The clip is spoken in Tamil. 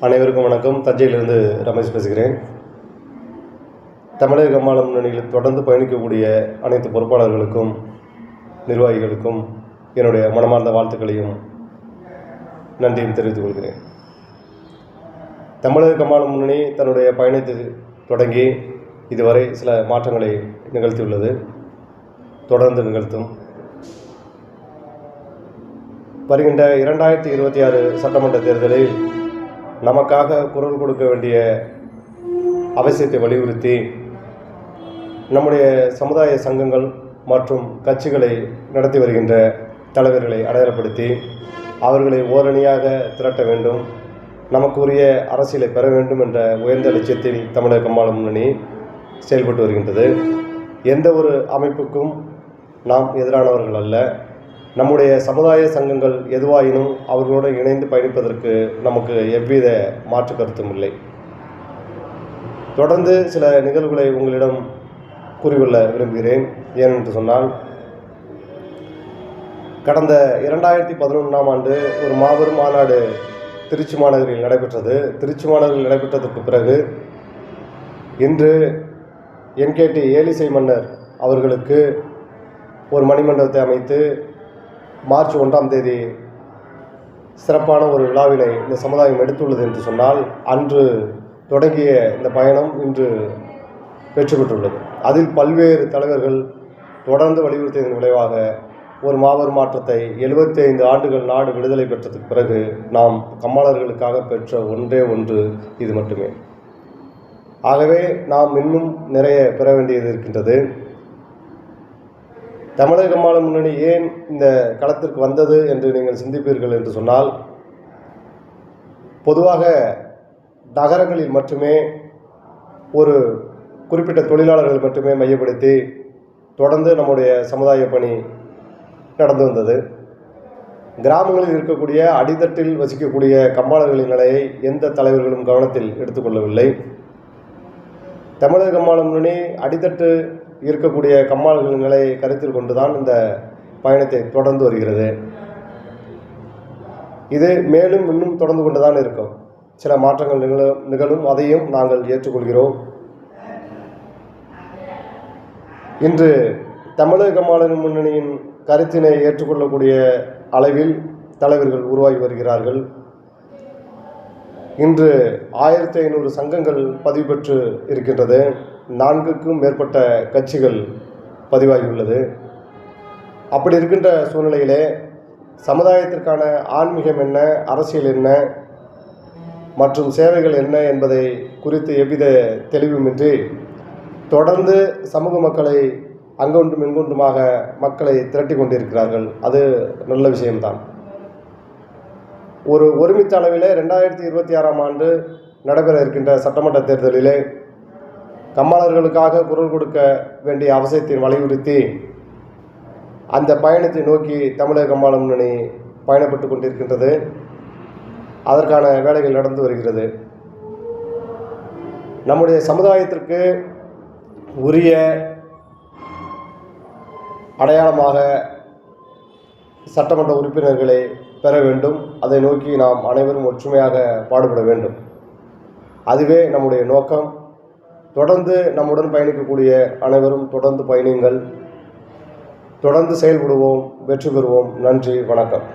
அனைவருக்கும் வணக்கம். தஞ்சையிலிருந்து ரமேஷ் பேசுகிறேன். தமிழக மாநில முன்னணியில் தொடர்ந்து பயணிக்கக்கூடிய அனைத்து பொறுப்பாளர்களுக்கும் நிர்வாகிகளுக்கும் என்னுடைய மனமார்ந்த வாழ்த்துக்களையும் நன்றியும் தெரிவித்துக் கொள்கிறேன். தமிழக கம்மாள முன்னணி தன்னுடைய பயணத்தை தொடங்கி இதுவரை சில மாற்றங்களை நிகழ்த்தியுள்ளது. தொடர்ந்து நிகழ்த்தும். வருகின்ற இரண்டாயிரத்தி இருபத்தி ஆறு சட்டமன்ற தேர்தலில் நமக்காக குரல் கொடுக்க வேண்டிய அவசியத்தை வலியுறுத்தி நம்முடைய சமுதாய சங்கங்கள் மற்றும் கட்சிகளை நடத்தி வருகின்ற தலைவர்களை அடையாளப்படுத்தி அவர்களை ஓரணியாக திரட்ட வேண்டும். நமக்குரிய அரசியலை பெற வேண்டும் என்ற உயர்ந்த லட்சியத்தில் தமிழக கம்மாள முன்னணி செயல்பட்டு வருகின்றது. எந்த ஒரு அமைப்புக்கும் நாம் எதிரானவர்கள் அல்ல. நம்முடைய சமுதாய சங்கங்கள் எதுவாயினும் அவர்களோடு இணைந்து பயணிப்பதற்கு நமக்கு எவ்வித மாற்று கருத்தும் இல்லை. தொடர்ந்து சில நிகழ்வுகளை உங்களிடம் கூறிக்கொள்ள விரும்புகிறேன். ஏனென்று சொன்னால் கடந்த இரண்டாயிரத்தி பதினொன்றாம் ஆண்டு ஒரு மாபெரும் மாநாடு திருச்சி மாநகரில் நடைபெற்றது. திருச்சி மாநகரில் நடைபெற்றதற்கு பிறகு இன்று என்கேடி ஏலிசை மன்னர் அவர்களுக்கு ஒரு மணிமண்டபத்தை அமைத்து மார்ச் ஒன்றாம் தேதி சிறப்பான ஒரு விழாவினை இந்த சமுதாயம் எடுத்துள்ளது என்று சொன்னால் அன்று தொடங்கிய இந்த பயணம் இன்று வெற்றி பெற்றுள்ளது அதில் பல்வேறு தலைவர்கள் தொடர்ந்து வலியுறுத்தியதன் விளைவாக ஒரு மாபெரும் மாற்றத்தை 75 ஐந்து ஆண்டுகள் நாடு விடுதலை பெற்றதுக்கு பிறகு நாம் கம்மாளர்களுக்காக பெற்ற ஒன்றே ஒன்று இது மட்டுமே. ஆகவே நாம் இன்னும் நிறைய பெற வேண்டியது இருக்கின்றது. தமிழக மாநில முன்னணி ஏன் இந்த களத்திற்கு வந்தது என்று நீங்கள் சிந்திப்பீர்கள் என்று சொன்னால் பொதுவாக நகரங்களில் மட்டுமே ஒரு குறிப்பிட்ட தொழிலாளர்கள் மட்டுமே மையப்படுத்தி தொடர்ந்து நம்முடைய சமுதாய பணி நடந்து வந்தது. கிராமங்களில் இருக்கக்கூடிய அடித்தட்டில் வசிக்கக்கூடிய கம்பாளர்களின் நிலையை எந்த தலைவர்களும் கவனத்தில் எடுத்துக்கொள்ளவில்லை. தமிழக மாநில முன்னணி அடித்தட்டு இருக்கக்கூடிய கம்மாள்களை கருத்தில் கொண்டுதான் இந்த பயணத்தை தொடர்ந்து வருகிறது. இது மேலும் இன்னும் தொடர்ந்து கொண்டு தான் இருக்கும். சில மாற்றங்கள் நிகழும் நிகழும் அதையும் நாங்கள் ஏற்றுக்கொள்கிறோம். இன்று தமிழக கம்மாளர் முன்னணியின் கருத்தினை ஏற்றுக்கொள்ளக்கூடிய அளவில் தலைவர்கள் உருவாகி வருகிறார்கள். இன்று ஆயிரத்தி ஐநூறு சங்கங்கள் பதிவு பெற்று இருக்கின்றது. நான்குக்கும் மேற்பட்ட கட்சிகள் பதிவாகியுள்ளது. அப்படி இருக்கின்ற சூழ்நிலையிலே சமுதாயத்திற்கான ஆன்மீகம் என்ன அரசியல் என்ன மற்றும் சேவைகள் என்ன என்பதை குறித்து எவ்வித தெளிவுமின்றி தொடர்ந்து சமூக மக்களை அங்கொன்றும் இங்கொன்றுமாக மக்களை திரட்டி கொண்டிருக்கிறார்கள். அது நல்ல விஷயம்தான். ஒரு ஒருமித்த அளவிலே ரெண்டாயிரத்தி இருபத்தி ஆறாம் ஆண்டு நடைபெற இருக்கின்ற சட்டமன்ற தேர்தலிலே கம்மாளர்களுக்காக குரல் கொடுக்க வேண்டிய அவசியத்தை வலியுறுத்தி அந்த பயணத்தை நோக்கி தமிழக கம்மாளம் முன்னணி பயணப்பட்டு கொண்டிருக்கின்றது. அதற்கான வேலைகள் நடந்து வருகிறது. நம்முடைய சமுதாயத்திற்கு உரிய அடையாளமாக சட்டமன்ற உறுப்பினர்களை பெற வேண்டும். அதை நோக்கி நாம் அனைவரும் ஒற்றுமையாக பாடுபட வேண்டும். அதுவே நம்முடைய நோக்கம். தொடர்ந்து நம்முடன் பயணிக்கக்கூடிய அனைவரும் தொடர்ந்து பயணிங்கள் தொடர்ந்து செயல்படுவோம் வெற்றி பெறுவோம். நன்றி வணக்கம்.